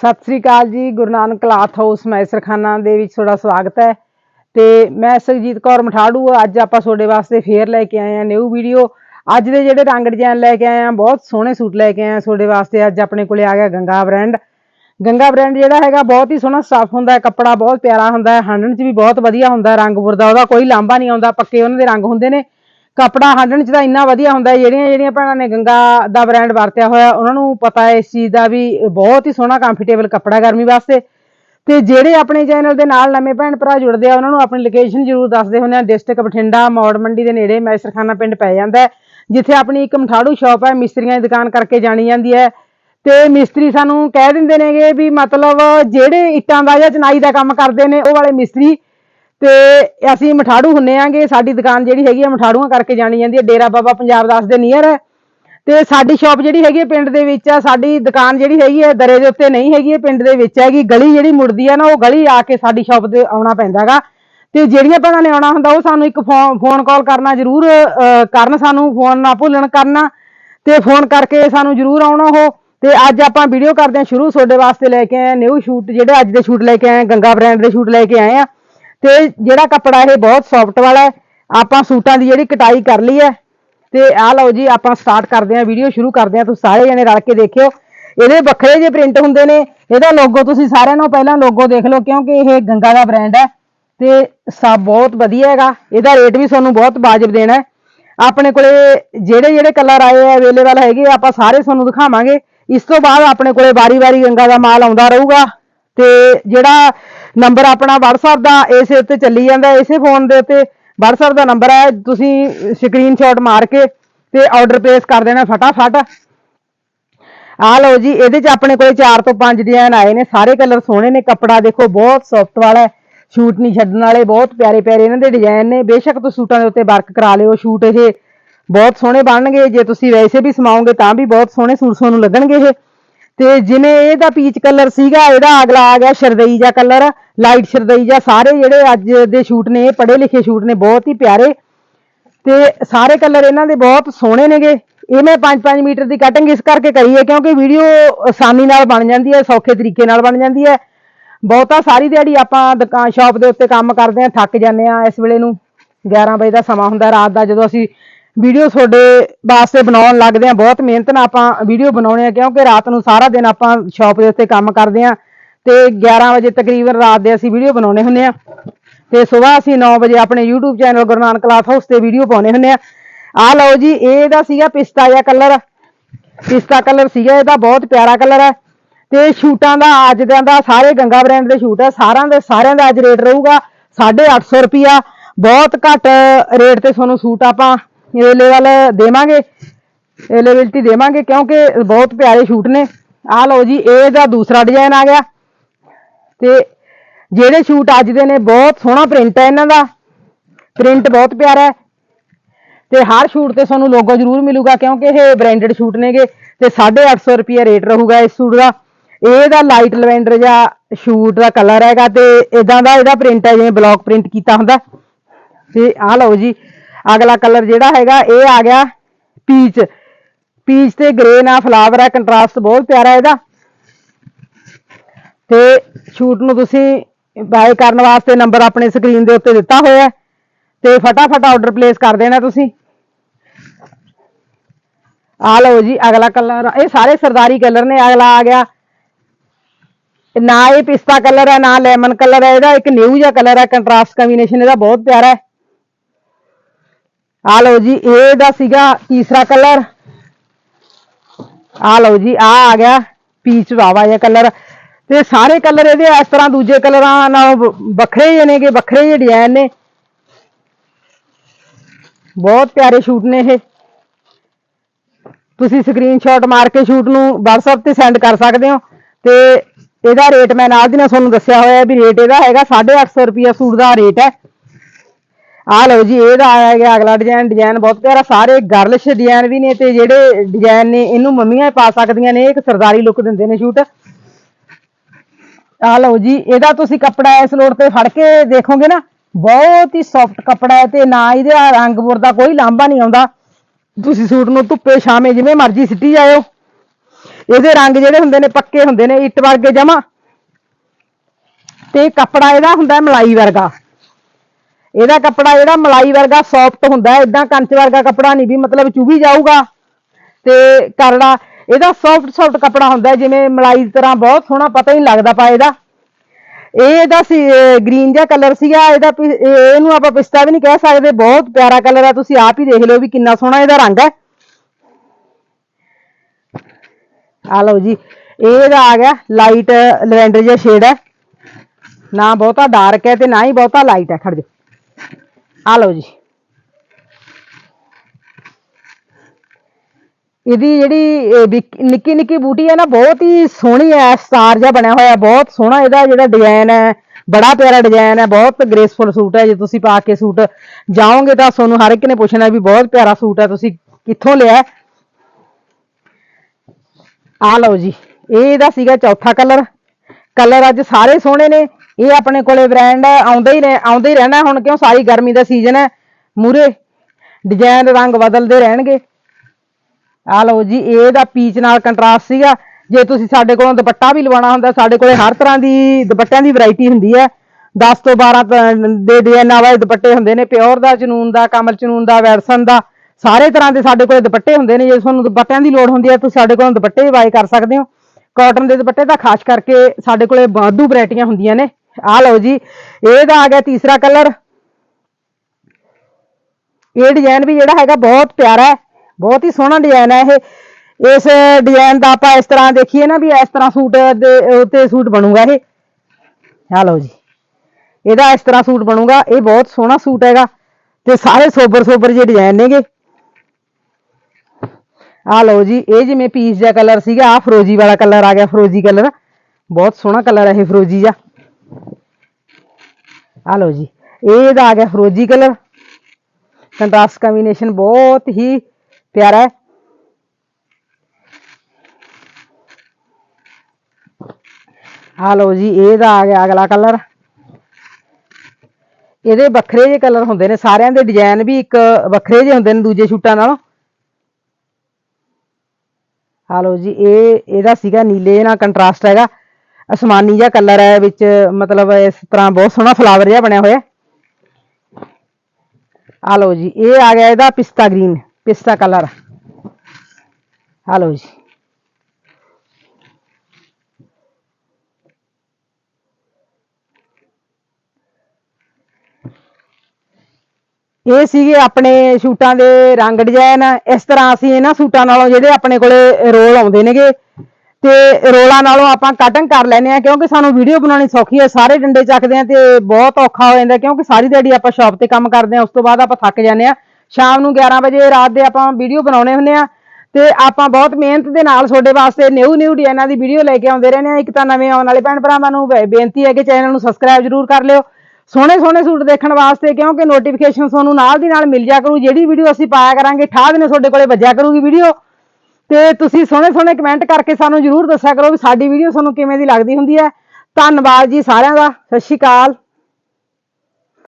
ਸਤਿ ਸ੍ਰੀ ਅਕਾਲ ਜੀ, ਗੁਰੂ ਨਾਨਕ ਕਲਾਥ ਹਾਊਸ ਮੈਸਰਖਾਨਾ ਦੇ ਵਿੱਚ ਤੁਹਾਡਾ ਸਵਾਗਤ ਹੈ। ਤੇ ਮੈਂ ਸਰਜੀਤ ਕੌਰ ਮਠਾੜੂ, ਅੱਜ ਆਪਾਂ ਤੁਹਾਡੇ ਵਾਸਤੇ ਫੇਰ ਲੈ ਕੇ ਆਏ ਆ ਨਿਊ ਵੀਡੀਓ ਅੱਜ ਦੇ ਜਿਹੜੇ ਰੰਗ ਡਿਜ਼ਾਈਨ ਲੈ ਕੇ ਆਏ ਆ ਬਹੁਤ ਸੋਹਣੇ ਸੂਟ ਲੈ ਕੇ ਆਏ ਆ ਤੁਹਾਡੇ ਵਾਸਤੇ। ਅੱਜ ਆਪਣੇ ਕੋਲੇ ਆ ਗਿਆ ਗੰਗਾ ਬ੍ਰਾਂਡ ਗੰਗਾ ਬ੍ਰਾਂਡ ਜਿਹੜਾ ਹੈਗਾ, ਬਹੁਤ ਹੀ ਸੋਹਣਾ ਸਟਫ ਹੁੰਦਾ ਹੈ, ਕੱਪੜਾ ਬਹੁਤ ਪਿਆਰਾ ਹੁੰਦਾ ਹੈ, ਹੰਡਣ 'ਚ ਵੀ ਬਹੁਤ ਵਧੀਆ ਹੁੰਦਾ ਰੰਗ ਬੁਰਦਾ ਉਹਦਾ ਕੋਈ ਲਾਂਭਾ ਨਹੀਂ ਆਉਂਦਾ, ਪੱਕੇ ਉਹਨਾਂ ਦੇ ਰੰਗ ਹੁੰਦੇ ਨੇ। ਕੱਪੜਾ ਹੰਢਣ 'ਚ ਤਾਂ ਇੰਨਾ ਵਧੀਆ ਹੁੰਦਾ ਜਿਹੜੀਆਂ ਜਿਹੜੀਆਂ ਭੈਣਾਂ ਨੇ ਗੰਗਾ ਦਾ ਬ੍ਰਾਂਡ ਵਰਤਿਆ ਹੋਇਆ, ਉਹਨਾਂ ਨੂੰ ਪਤਾ ਹੈ ਇਸ ਚੀਜ਼ ਦਾ ਵੀ ਬਹੁਤ ਹੀ ਸੋਹਣਾ ਕੰਫਰਟੇਬਲ ਕੱਪੜਾ ਗਰਮੀ ਵਾਸਤੇ। ਤੇ ਜਿਹੜੇ ਆਪਣੇ ਚੈਨਲ ਦੇ ਨਾਲ ਨਵੇਂ ਭੈਣ ਭਰਾ ਜੁੜਦੇ ਆ, ਉਹਨਾਂ ਨੂੰ ਆਪਣੀ ਲੋਕੇਸ਼ਨ ਜ਼ਰੂਰ ਦੱਸਦੇ ਹੁੰਦੇ ਆ। ਡਿਸਟ੍ਰਿਕਟ ਬਠਿੰਡਾ, ਮੌੜ ਮੰਡੀ ਦੇ ਨੇੜੇ ਮੈਸਰਖਾਨਾ ਪਿੰਡ ਪੈ ਜਾਂਦਾ ਜਿੱਥੇ ਆਪਣੀ ਇੱਕ ਮਠਾੜੂ ਸ਼ਾਪ ਹੈ, ਮਿਸਤਰੀਆਂ ਦੀ ਦੁਕਾਨ ਕਰਕੇ ਜਾਣੀ ਜਾਂਦੀ ਹੈ। ਤੇ ਮਿਸਤਰੀ ਸਾਨੂੰ ਕਹਿ ਦਿੰਦੇ ਨੇਗੇ ਵੀ ਮਤਲਬ ਜਿਹੜੇ ਇੱਟਾਂ ਦਾ ਜਾਂ ਚਨਾਈ ਦਾ ਕੰਮ ਕਰਦੇ ਨੇ, ਉਹ ਵਾਲੇ ਮਿਸਤਰੀ ਤੇ ਅਸੀਂ ਮਠਾੜੂ ਹੁੰਨੇ ਆਂਗੇ, ਸਾਡੀ ਦੁਕਾਨ ਜਿਹੜੀ ਹੈਗੀ ਆ ਮਠਾੜੂਆਂ ਕਰਕੇ ਜਾਣੀ ਜਾਂਦੀ ਹੈ ਡੇਰਾ ਬਾਬਾ ਪੰਜਾਬ ਦਾਸ ਦੇ ਨੀਅਰ ਹੈ। ਤੇ ਸਾਡੀ ਸ਼ਾਪ ਜਿਹੜੀ ਹੈਗੀ ਹੈ ਪਿੰਡ ਦੇ ਵਿੱਚ ਆ, ਸਾਡੀ ਦੁਕਾਨ ਜਿਹੜੀ ਹੈਗੀ ਹੈ ਦਰੇ ਦੇ ਉੱਤੇ ਨਹੀਂ ਹੈਗੀ ਹੈ ਪਿੰਡ ਦੇ ਵਿੱਚ ਹੈਗੀ, ਗਲੀ ਜਿਹੜੀ ਮੁੜਦੀ ਆ ਨਾ, ਉਹ ਗਲੀ ਆ ਕੇ ਸਾਡੀ ਸ਼ਾਪ ਤੇ ਆਉਣਾ ਪੈਂਦਾਗਾ ਤੇ ਜਿਹੜੀਆਂ ਭੈਣਾਂ ਨੇ ਆਉਣਾ ਹੁੰਦਾ, ਉਹ ਸਾਨੂੰ ਇੱਕ ਫੋਨ ਕਾਲ ਕਰਨਾ ਜ਼ਰੂਰ ਕਰਨ ਸਾਨੂੰ ਫੋਨ ਨਾ ਭੁੱਲਣ ਕਰਨਾ। ਤੇ ਫੋਨ ਕਰਕੇ ਸਾਨੂੰ ਜ਼ਰੂਰ ਆਉਣਾ ਉਹ। ਤੇ ਅੱਜ ਆਪਾਂ ਵੀਡੀਓ ਕਰਦੇ ਹਾਂ ਸ਼ੁਰੂ, ਤੁਹਾਡੇ ਵਾਸਤੇ ਲੈ ਕੇ ਆਏ ਨਿਊ ਸ਼ੂਟ ਜਿਹੜੇ ਅੱਜ ਦੇ ਸ਼ੂਟ ਲੈ ਕੇ ਆਏ ਗੰਗਾ ਬ੍ਰਾਂਡ ਦੇ ਸ਼ੂਟ ਲੈ ਕੇ ਆਏ ਆ ਤੇ ਜਿਹੜਾ ਕੱਪੜਾ ਇਹ ਬਹੁਤ ਸੌਫਟ ਵਾਲਾ ਹੈ ਆਪਾਂ ਸੂਟਾਂ ਦੀ ਜਿਹੜੀ ਕਟਾਈ ਕਰ ਲਈ ਹੈ ਤੇ ਆਹ ਲਓ ਜੀ ਆਪਾਂ ਸਟਾਰਟ ਕਰਦੇ ਹਾਂ ਵੀਡੀਓ ਸ਼ੁਰੂ ਕਰਦੇ ਹਾਂ ਤੁਸੀਂ ਸਾਰੇ ਜਣੇ ਰਲ ਕੇ ਦੇਖਿਓ। ਇਹਦੇ ਵੱਖਰੇ ਜਿਹੇ ਪ੍ਰਿੰਟ ਹੁੰਦੇ ਨੇ ਇਹਦਾ ਲੋਗੋ ਤੁਸੀਂ ਸਾਰਿਆਂ ਨੂੰ ਪਹਿਲਾਂ ਲੋਗੋ ਦੇਖ ਲਓ ਕਿਉਂਕਿ ਇਹ ਗੰਗਾ ਦਾ ਬ੍ਰਾਂਡ ਹੈ ਤੇ ਸਭ ਬਹੁਤ ਵਧੀਆ ਹੈਗਾ। ਇਹਦਾ ਰੇਟ ਵੀ ਤੁਹਾਨੂੰ ਬਹੁਤ ਵਾਜਬ ਦੇਣਾ ਆਪਣੇ ਕੋਲੇ ਜਿਹੜੇ ਜਿਹੜੇ ਕਲਰ ਆਏ ਆ ਅਵੇਲੇਬਲ ਹੈਗੇ ਆ, ਆਪਾਂ ਸਾਰੇ ਤੁਹਾਨੂੰ ਦਿਖਾਵਾਂਗੇ। ਇਸ ਤੋਂ ਬਾਅਦ ਆਪਣੇ ਕੋਲੇ ਵਾਰੀ-ਵਾਰੀ ਗੰਗਾ ਦਾ ਮਾਲ ਆਉਂਦਾ ਰਹੂਗਾ ਤੇ ਜਿਹੜਾ ਨੰਬਰ ਆਪਣਾ WhatsApp ਦਾ ਇਸੇ ਉੱਤੇ ਚੱਲੀ ਜਾਂਦਾ, ਇਸੇ ਫੋਨ ਦੇ ਉੱਤੇ WhatsApp ਦਾ ਨੰਬਰ ਹੈ, ਤੁਸੀਂ ਸਕਰੀਨਸ਼ਾਟ ਮਾਰ ਕੇ ਤੇ ਆਰਡਰ ਪਲੇਸ ਕਰ ਦੇਣਾ ਫਟਾਫਟ। ਆ ਲਓ ਜੀ, ਇਹਦੇ ਚ ਆਪਣੇ ਕੋਲੇ 4 ਤੋਂ 5 ਡਿਜ਼ਾਈਨ ਆਏ ਨੇ, ਸਾਰੇ ਕਲਰ ਸੋਹਣੇ ਨੇ, ਕੱਪੜਾ ਦੇਖੋ ਬਹੁਤ ਸੌਫਟ ਵਾਲਾ ਹੈ, ਸ਼ੂਟ ਨਹੀਂ ਛੱਡਣ ਵਾਲੇ, ਬਹੁਤ ਪਿਆਰੇ ਪਿਆਰੇ ਇਹਨਾਂ ਦੇ ਡਿਜ਼ਾਈਨ ਨੇ, ਬੇਸ਼ੱਕ ਤੁਸੀਂ ਸੂਟਾਂ ਦੇ ਉੱਤੇ ਵਰਕ ਕਰਾ ਲਿਓ, ਸ਼ੂਟ ਇਹ ਬਹੁਤ ਸੋਹਣੇ ਬਣਨਗੇ, ਜੇ ਤੁਸੀਂ ਵੈਸੇ ਵੀ ਸਮਾਓਗੇ ਤਾਂ ਵੀ ਬਹੁਤ ਸੋਹਣੇ ਸੂਟ ਤੁਹਾਨੂੰ ਲੱਗਣਗੇ ਇਹ। ਤੇ ਜਿਵੇਂ ਇਹਦਾ ਪੀਚ ਕਲਰ ਸੀਗਾ, ਇਹਦਾ ਅਗਲਾ ਆ ਗਿਆ ਸ਼ਰਦਈ ਜਾਂ ਕਲਰ ਲਾਈਟ ਸ਼ਰਦਈ ਜਾ ਸਾਰੇ ਜਿਹੜੇ ਅੱਜ ਦੇ ਸ਼ੂਟ ਨੇ, ਇਹ ਪੜ੍ਹੇ ਲਿਖੇ ਸ਼ੂਟ ਨੇ, ਬਹੁਤ ਹੀ ਪਿਆਰੇ। ਤੇ ਸਾਰੇ ਕਲਰ ਇਹਨਾਂ ਦੇ ਬਹੁਤ ਸੋਹਣੇ ਨੇਗੇ। ਇਹ ਮੈਂ 5-5 ਮੀਟਰ ਦੀ ਕਟਿੰਗ ਇਸ ਕਰਕੇ ਕਰੀ ਹੈ, ਕਿਉਂਕਿ ਵੀਡੀਓ ਆਸਾਨੀ ਨਾਲ ਬਣ ਜਾਂਦੀ ਹੈ, ਸੌਖੇ ਤਰੀਕੇ ਨਾਲ ਬਣ ਜਾਂਦੀ ਹੈ। ਬਹੁਤਾ ਸਾਰੀ ਦਿਹਾੜੀ ਆਪਾਂ ਦੁਕਾਨ ਸ਼ਾਪ ਦੇ ਉੱਤੇ ਕੰਮ ਕਰਦੇ ਆ ਥੱਕ ਜਾਂਦੇ ਆ ਇਸ ਵੇਲੇ ਨੂੰ। 11 ਵਜੇ ਦਾ ਸਮਾਂ ਹੁੰਦਾ, ਰਾਤ ਦਾ ਜਦੋਂ ਅਸੀਂ ਵੀਡੀਓ ਤੁਹਾਡੇ ਵਾਸਤੇ ਬਣਾਉਣ ਲੱਗਦੇ ਆ, ਬਹੁਤ ਮਿਹਨਤ ਨਾਲ ਆਪਾਂ ਵੀਡੀਓ ਬਣਾਉਣੇ ਆ, ਕਿਉਂਕਿ ਰਾਤ ਨੂੰ ਸਾਰਾ ਦਿਨ ਆਪਾਂ ਸ਼ਾਪ ਦੇ ਉੱਤੇ ਕੰਮ ਕਰਦੇ ਆ ਤੇ 11 ਵਜੇ ਤਕਰੀਬਨ ਰਾਤ ਦੇ ਅਸੀਂ ਵੀਡੀਓ ਬਣਾਉਣੇ ਹੁੰਦੇ ਆ। ਤੇ ਸਵੇਰ ਅਸੀਂ 9 ਵਜੇ ਆਪਣੇ YouTube channel Guru Nanak class house ਤੇ ਵੀਡੀਓ ਪਾਉਣੇ ਹੁੰਦੇ ਆ। ਆਹ ਲਓ ਜੀ, ਇਹਦਾ ਸੀਗਾ ਪਿਸਤਾ ਜਿਹਾ ਕਲਰ ਪਿਸਤਾ ਕਲਰ ਸੀਗਾ, ਇਹਦਾ ਬਹੁਤ ਪਿਆਰਾ ਕਲਰ ਹੈ। ਤੇ ਸ਼ੂਟਾਂ ਦਾ ਅੱਜ ਦਾ ਸਾਰੇ ਗੰਗਾ ਬ੍ਰਾਂਡ ਦੇ ਸ਼ੂਟ ਹੈ। ਸਾਰਿਆਂ ਦੇ, ਸਾਰਿਆਂ ਦਾ ਅੱਜ ਰੇਟ ਰਹੂਗਾ 850 ਰੁਪਿਆ ਬਹੁਤ ਘੱਟ ਰੇਟ ਤੇ ਤੁਹਾਨੂੰ ਸੂਟ ਆਪਾਂ ਅਵੇਲੇਬਲ ਦੇਵਾਂਗੇ ਅਵੇਲੇਬਿਲਟੀ ਦੇਵਾਂਗੇ, ਕਿਉਂਕਿ ਬਹੁਤ ਪਿਆਰੇ ਸ਼ੂਟ ਨੇ। ਆਹ ਲਓ ਜੀ ਇਹਦਾ ਦੂਸਰਾ ਡਿਜ਼ਾਈਨ ਆ ਗਿਆ। ਤੇ ਜਿਹੜੇ ਸ਼ੂਟ ਅੱਜ ਦੇ ਨੇ, ਬਹੁਤ ਸੋਹਣਾ ਪ੍ਰਿੰਟ ਹੈ ਇਹਨਾਂ ਦਾ। ਪ੍ਰਿੰਟ ਬਹੁਤ ਪਿਆਰਾ ਹੈ। ਤੇ ਹਰ ਸ਼ੂਟ ਤੇ ਤੁਹਾਨੂੰ ਲੋਗੋ ਜ਼ਰੂਰ ਮਿਲੂਗਾ, ਕਿਉਂਕਿ ਇਹ ਬ੍ਰਾਂਡਡ ਸ਼ੂਟ ਨੇਗੇ। ਤੇ 850 ਰੁਪਏ ਰੇਟ ਰਹੂਗਾ ਇਸ ਸ਼ੂਟ ਦਾ। ਇਹਦਾ ਲਾਈਟ ਲਵੈਂਡਰ ਜਾਂ ਸ਼ੂਟ ਦਾ ਕਲਰ ਹੈਗਾ ਤੇ ਇਦਾਂ ਦਾ ਇਹਦਾ ਪ੍ਰਿੰਟ ਹੈ, ਜਿਵੇਂ ਬਲੌਕ ਪ੍ਰਿੰਟ ਕੀਤਾ ਹੁੰਦਾ। ਤੇ ਆਹ ਲਓ ਜੀ ਅਗਲਾ ਕਲਰ ਜਿਹੜਾ ਹੈਗਾ, ਇਹ ਆ ਗਿਆ ਪੀਚ ਪੀਚ ਤੇ ਗ੍ਰੇ ਨਾਲ ਫਲਾਵਰ ਹੈ ਕੰਟਰਾਸਟ ਬਹੁਤ ਪਿਆਰਾ ਇਹਦਾ। ਤੇ ਸ਼ੂਟ ਨੂੰ ਤੁਸੀਂ ਬਾਏ ਕਰਨ ਵਾਸਤੇ ਨੰਬਰ ਆਪਣੇ ਸਕਰੀਨ ਦੇ ਉੱਤੇ ਦਿੱਤਾ ਹੋਇਆ ਹੈ। ਤੇ ਫਟਾਫਟ ਆਰਡਰ ਪਲੇਸ ਕਰ ਦੇਣਾ ਤੁਸੀਂ। ਆ ਲਓ ਜੀ, ਅਗਲਾ ਕਲਰ। ਇਹ ਸਾਰੇ ਸਰਦਾਰੀ ਕਲਰ ਨੇ, ਅਗਲਾ ਆ ਗਿਆ। ਨਾ ਇਹ ਪਿਸਤਾ ਕਲਰ ਹੈ, ਨਾ ਲੈਮਨ ਕਲਰ ਹੈ, ਇਹਦਾ ਇੱਕ ਨਿਊ ਜਿਹਾ ਕਲਰ ਹੈ ਕੰਟਰਾਸਟ ਕੰਬੀਨੇਸ਼ਨ ਇਹਦਾ ਬਹੁਤ ਪਿਆਰਾ ਹੈ। ਆ ਲਓ ਜੀ ਇਹਦਾ ਸੀਗਾ ਤੀਸਰਾ ਕਲਰ ਆ ਲਓ ਜੀ, ਆ ਆ ਗਿਆ ਪੀਚ ਵਾਵਾ ਜਿਹਾ ਕਲਰ ਤੇ ਸਾਰੇ ਕਲਰ ਇਹਦੇ ਇਸ ਤਰ੍ਹਾਂ ਦੂਜੇ ਕਲਰਾਂ ਨਾਲੋਂ ਵ- ਵੱਖਰੇ ਜਿਹੇ ਨੇਗੇ ਵੱਖਰੇ ਜਿਹੇ ਡਿਜ਼ਾਈਨ ਨੇ। ਬਹੁਤ ਪਿਆਰੇ ਸ਼ੂਟ ਨੇ ਇਹ। ਤੁਸੀਂ ਸਕਰੀਨਸ਼ਾਟ ਮਾਰ ਕੇ ਸ਼ੂਟ ਨੂੰ WhatsApp ਤੇ ਸੈਂਡ ਕਰ ਸਕਦੇ ਹੋ। ਤੇ ਇਹਦਾ ਰੇਟ ਮੈਂ ਨਾਲ ਦੀ ਨਾਲ ਤੁਹਾਨੂੰ ਦੱਸਿਆ ਹੋਇਆ ਵੀ ਰੇਟ ਇਹਦਾ ਹੈਗਾ 850 ਰੁਪਿਆ ਸੂਟ ਦਾ ਰੇਟ ਹੈ। ਆ ਲਓ ਜੀ ਇਹਦਾ ਆਇਆ ਗਿਆ ਅਗਲਾ ਡਿਜ਼ਾਈਨ ਡਿਜ਼ਾਈਨ ਬਹੁਤ ਪਿਆਰਾ, ਸਾਰੇ ਗਰਲਿਸ਼ ਡਿਜ਼ਾਈਨ ਵੀ ਨੇ ਤੇ ਜਿਹੜੇ ਡਿਜ਼ਾਈਨ ਨੇ, ਇਹਨੂੰ ਮੰਮੀਆਂ ਪਾ ਸਕਦੀਆਂ ਨੇ, ਇੱਕ ਸਰਦਾਰੀ ਲੁੱਕ ਦਿੰਦੇ ਨੇ ਸ਼ੂਟ ਆ ਲਓ ਜੀ, ਇਹਦਾ ਤੁਸੀਂ ਕੱਪੜਾ ਇਸ ਲੋੜ ਤੇ ਫੜ ਕੇ ਦੇਖੋਗੇ ਨਾ, ਬਹੁਤ ਹੀ ਸੌਫਟ ਕੱਪੜਾ ਹੈ ਤੇ ਨਾ ਇਹਦੇ ਰੰਗ ਬੁਰ ਦਾ ਕੋਈ ਲਾਂਭਾ ਨਹੀਂ ਆਉਂਦਾ। ਤੁਸੀਂ ਸੂਟ ਨੂੰ ਧੁੱਪੇ, ਛਾਵੇਂ ਜਿਵੇਂ ਮਰਜ਼ੀ ਸਿੱਟੀ ਜਾਇਓ। ਇਹਦੇ ਰੰਗ ਜਿਹੜੇ ਹੁੰਦੇ ਨੇ, ਪੱਕੇ ਹੁੰਦੇ ਨੇ, ਇੱਟ ਵਰਗੇ ਜਮਾ। ਤੇ ਕੱਪੜਾ ਇਹਦਾ ਹੁੰਦਾ ਮਲਾਈ ਵਰਗਾ। ਇਹਦਾ ਕੱਪੜਾ ਜਿਹੜਾ ਮਲਾਈ ਵਰਗਾ ਸੌਫਟ ਹੁੰਦਾ ਹੈ ਇਦਾਂ ਕੰਚ ਵਰਗਾ ਕੱਪੜਾ ਨਹੀਂ ਵੀ ਮਤਲਬ ਚੁਭੀ ਜਾਊਗਾ। ਤੇ ਕਰੜਾ, ਇਹਦਾ ਸੌਫਟ ਸੌਫਟ ਕੱਪੜਾ ਹੁੰਦਾ ਜਿਵੇਂ ਮਲਾਈ ਦੀ ਤਰ੍ਹਾਂ ਬਹੁਤ ਸੋਹਣਾ ਪਤਾ ਹੀ ਨਹੀਂ ਲੱਗਦਾ ਪਾ ਇਹਦਾ। ਇਹ ਇਹਦਾ ਸੀ ਗ੍ਰੀਨ ਜਿਹਾ ਕਲਰ ਸੀਗਾ, ਇਹਦਾ ਪਿ- ਇਹਨੂੰ ਆਪਾਂ ਪਿਸਤਾ ਵੀ ਨਹੀਂ ਕਹਿ ਸਕਦੇ, ਬਹੁਤ ਪਿਆਰਾ ਕਲਰ ਹੈ, ਤੁਸੀਂ ਆਪ ਹੀ ਦੇਖ ਲਓ ਵੀ ਕਿੰਨਾ ਸੋਹਣਾ ਇਹਦਾ ਰੰਗ ਹੈ। ਆ ਲਓ ਜੀ ਇਹਦਾ ਆ ਗਿਆ ਲਾਈਟ ਲਵੈਂਡਰ ਜਿਹਾ ਸ਼ੇਡ ਹੈ। ਨਾ ਬਹੁਤਾ ਡਾਰਕ ਹੈ ਤੇ ਨਾ ਹੀ ਬਹੁਤਾ ਲਾਈਟ ਹੈ, ਖੜ ਜਾ ਆ ਲਓ ਜੀ ਇਹਦੀ ਜਿਹੜੀ ਇਹ ਵਿਕ- ਨਿੱਕੀ ਨਿੱਕੀ ਬੂਟੀ ਹੈ ਨਾ ਬਹੁਤ ਹੀ ਸੋਹਣੀ ਹੈ ਸਟਾਰ ਜਿਹਾ ਬਣਿਆ ਹੋਇਆ ਬਹੁਤ ਸੋਹਣਾ ਇਹਦਾ ਜਿਹੜਾ ਡਿਜ਼ਾਈਨ ਹੈ ਬੜਾ ਪਿਆਰਾ ਡਿਜ਼ਾਈਨ ਹੈ ਬਹੁਤ ਗ੍ਰੇਸਫੁਲ ਸੂਟ ਹੈ ਜੇ ਤੁਸੀਂ ਪਾ ਕੇ ਸੂਟ ਜਾਓਗੇ ਤਾਂ ਤੁਹਾਨੂੰ ਹਰ ਇੱਕ ਨੇ ਪੁੱਛਣਾ ਵੀ ਬਹੁਤ ਪਿਆਰਾ ਸੂਟ ਹੈ ਤੁਸੀਂ ਕਿੱਥੋਂ ਲਿਆ ਹੈ? ਆ ਲਓ ਜੀ ਇਹ ਇਹਦਾ ਸੀਗਾ ਚੌਥਾ ਕਲਰ ਕਲਰ ਅੱਜ ਸਾਰੇ ਸੋਹਣੇ ਨੇ ਇਹ ਆਪਣੇ ਕੋਲੇ ਬ੍ਰਾਂਡ ਆਉਂਦਾ ਹੀ ਨੇ ਆਉਂਦੇ ਹੀ ਰਹਿਣਾ ਹੁਣ ਕਿਉਂ? ਸਾਰੀ ਗਰਮੀ ਦਾ ਸੀਜ਼ਨ ਹੈ ਮੂਰੇ ਡਿਜ਼ਾਈਨ ਰੰਗ ਬਦਲਦੇ ਰਹਿਣਗੇ। ਆ ਲਓ ਜੀ, ਇਹਦਾ ਪੀਚ ਨਾਲ ਕੰਟਰਾਸਟ ਸੀਗਾ। ਜੇ ਤੁਸੀਂ ਸਾਡੇ ਕੋਲੋਂ ਦੁਪੱਟਾ ਵੀ ਲਵਾਉਣਾ ਹੁੰਦਾ, ਸਾਡੇ ਕੋਲੇ ਹਰ ਤਰ੍ਹਾਂ ਦੀ ਦੁਪੱਟਿਆਂ ਦੀ ਵੈਰਾਈਟੀ ਹੁੰਦੀ ਹੈ 10 ਤੋਂ 12 ਦੇ ਡਿਜ਼ਾਈਨਾਂ ਵਾਲੇ ਦੁਪੱਟੇ ਹੁੰਦੇ ਨੇ ਪਿਓਰ ਦਾ, ਚਨੂਨ ਦਾ, ਕਮਲ ਚਨੂਨ ਦਾ, ਵੈਰਸਨ ਦਾ। ਸਾਰੇ ਤਰ੍ਹਾਂ ਦੇ ਸਾਡੇ ਕੋਲੇ ਦੁਪੱਟੇ ਹੁੰਦੇ ਨੇ। ਜੇ ਤੁਹਾਨੂੰ ਦੁਪੱਟਿਆਂ ਦੀ ਲੋੜ ਹੁੰਦੀ ਹੈ ਤੁਸੀਂ ਸਾਡੇ ਕੋਲੋਂ ਦੁਪੱਟੇ ਵੀ ਬਾਏ ਕਰ ਸਕਦੇ ਹੋ। ਕਾਟਨ ਦੇ ਦੁਪੱਟੇ ਤਾਂ ਖਾਸ ਕਰਕੇ ਸਾਡੇ ਕੋਲੇ ਵਾਧੂ ਵੈਰਾਈਟੀਆਂ ਹੁੰਦੀਆਂ ਨੇ। ਆ ਲਓ ਜੀ ਇਹਦਾ ਆ ਗਿਆ ਤੀਸਰਾ ਕਲਰ ਇਹ ਡਿਜ਼ਾਈਨ ਵੀ ਜਿਹੜਾ ਹੈਗਾ ਬਹੁਤ ਪਿਆਰਾ ਹੈ ਬਹੁਤ ਹੀ ਸੋਹਣਾ ਡਿਜ਼ਾਈਨ ਹੈ ਇਹ ਇਸ ਡਿਜ਼ਾਈਨ ਦਾ ਆਪਾਂ ਇਸ ਤਰ੍ਹਾਂ ਦੇਖੀਏ ਨਾ ਵੀ ਇਸ ਤਰ੍ਹਾਂ ਸੂਟ ਦੇ ਉੱਤੇ ਸੂਟ ਬਣੂਗਾ ਇਹ ਆ ਲਓ ਜੀ ਇਹਦਾ ਇਸ ਤਰ੍ਹਾਂ ਸੂਟ ਬਣੂਗਾ ਇਹ ਬਹੁਤ ਸੋਹਣਾ ਸੂਟ ਹੈਗਾ ਤੇ ਸਾਰੇ ਸੋਬਰ ਸੋਬਰ ਜਿਹੇ ਡਿਜ਼ਾਈਨ ਨੇਗੇ ਆ ਲਓ ਜੀ ਇਹ ਜਿਵੇਂ ਪੀਸ ਜਿਹਾ ਕਲਰ ਸੀਗਾ ਆ ਫਰੋਜੀ ਵਾਲਾ ਕਲਰ ਆ ਗਿਆ ਫਰੋਜੀ ਕਲਰ ਬਹੁਤ ਸੋਹਣਾ ਕਲਰ ਹੈ ਇਹ ਫਰੋਜੀ ਜਿਹਾ ਆ ਲਓ ਜੀ ਇਹ ਇਹਦਾ ਆ ਗਿਆ ਫਰੋਜੀ ਕਲਰ ਕੰਟਰਾਸਟ ਕੰਬੀਨੇਸ਼ਨ ਬਹੁਤ ਹੀ ਪਿਆਰਾ ਹੈ ਆ ਲਓ ਜੀ ਇਹਦਾ ਆ ਗਿਆ ਅਗਲਾ ਕਲਰ ਇਹਦੇ ਵੱਖਰੇ ਜਿਹੇ ਕਲਰ ਹੁੰਦੇ ਨੇ ਸਾਰਿਆਂ ਦੇ ਡਿਜ਼ਾਈਨ ਵੀ ਇੱਕ ਵੱਖਰੇ ਜਿਹੇ ਹੁੰਦੇ ਨੇ ਦੂਜੇ ਸ਼ੂਟਾਂ ਨਾਲੋਂ ਆ ਲਓ ਜੀ ਇਹ ਇਹਦਾ ਸੀਗਾ ਨੀਲੇ ਨਾਲ ਕੰਟਰਾਸਟ ਹੈਗਾ ਅਸਮਾਨੀ ਜਿਹਾ ਕਲਰ ਹੈ ਵਿੱਚ, ਮਤਲਬ ਇਸ ਤਰ੍ਹਾਂ ਬਹੁਤ ਸੋਹਣਾ ਫਲਾਵਰ ਜਿਹਾ ਬਣਿਆ ਹੋਇਆ। ਆ ਲਓ ਜੀ, ਇਹ ਆ ਗਿਆ ਇਹਦਾ ਪਿਸਤਾ ਗ੍ਰੀਨ ਪਿਸਤਾ ਕਲਰ ਆ ਲਓ ਜੀ। ਇਹ ਸੀਗੇ ਆਪਣੇ ਸੂਟਾਂ ਦੇ ਰੰਗ ਡਿਜ਼ਾਈਨ ਇਸ ਤਰ੍ਹਾਂ ਅਸੀਂ ਇਹਨਾਂ ਸੂਟਾਂ ਨਾਲੋਂ ਜਿਹੜੇ ਆਪਣੇ ਕੋਲੇ ਰੋਲ ਆਉਂਦੇ ਨੇਗੇ ਤੇ ਰੋਲਾਂ ਨਾਲੋਂ ਆਪਾਂ ਕਟਿੰਗ ਕਰ ਲੈਨੇ ਆ ਕਿਉਂਕਿ ਸਾਨੂੰ ਵੀਡੀਓ ਬਣਾਉਣੀ ਸੌਖੀ ਹੈ, ਸਾਰੇ ਡੰਡੇ ਚੱਕਦੇ ਆ ਤੇ ਬਹੁਤ ਔਖਾ ਹੋ ਜਾਂਦਾ, ਕਿਉਂਕਿ ਸਾਰੀ ਦਿਹਾੜੀ ਆਪਾਂ ਸ਼ਾਪ ਤੇ ਕੰਮ ਕਰਦੇ ਆ ਉਸ ਤੋਂ ਬਾਅਦ ਆਪਾਂ ਥੱਕ ਜਾਂਦੇ ਆ ਸ਼ਾਮ ਨੂੰ 11 ਵਜੇ, ਰਾਤ ਦੇ ਆਪਾਂ ਵੀਡੀਓ ਬਣਾਉਣੇ ਹੁੰਦੇ ਆ ਤੇ ਆਪਾਂ ਬਹੁਤ ਮਿਹਨਤ ਦੇ ਨਾਲ ਤੁਹਾਡੇ ਵਾਸਤੇ ਨਿਊ ਨਿਊ ਡਿਜ਼ਾਈਨਾਂ ਦੀ ਵੀਡੀਓ ਲੈ ਕੇ ਆਉਂਦੇ ਰਹਿੰਦੇ ਆ ਇੱਕ ਤਾਂ ਨਵੇਂ ਆਉਣ ਵਾਲੇ ਭੈਣ ਭਰਾਵਾਂ ਨੂੰ ਬੇਨਤੀ ਹੈ ਕਿ ਚੈਨਲ ਨੂੰ ਸਬਸਕ੍ਰਾਈਬ ਜ਼ਰੂਰ ਕਰ ਲਿਓ। ਸੋਹਣੇ ਸੋਹਣੇ ਸੂਟ ਦੇਖਣ ਵਾਸਤੇ, ਕਿਉਂਕਿ ਨੋਟੀਫਿਕੇਸ਼ਨ ਤੁਹਾਨੂੰ ਨਾਲ ਦੀ ਨਾਲ ਮਿਲ ਜਾ ਕਰੂ। ਜਿਹੜੀ ਵੀਡੀਓ ਅਸੀਂ ਪਾਇਆ ਕਰਾਂਗੇ, ਠਾਹ ਦਿਨੇ ਤੁਹਾਡੇ ਕੋਲੇ ਵੱਜਿਆ ਕਰੂਗੀ ਵੀਡੀਓ ਤੇ ਤੁਸੀਂ ਸੋਹਣੇ ਸੋਹਣੇ ਕਮੈਂਟ ਕਰਕੇ ਸਾਨੂੰ ਜਰੂਰ ਦੱਸਿਆ ਕਰੋ ਵੀ ਸਾਡੀ ਵੀਡੀਓ ਤੁਹਾਨੂੰ ਕਿਵੇਂ ਦੀ ਲੱਗਦੀ ਹੁੰਦੀ ਹੈ। ਧੰਨਵਾਦ ਜੀ ਸਾਰਿਆਂ ਦਾ। ਸਤਿ ਸ਼੍ਰੀ ਅਕਾਲ।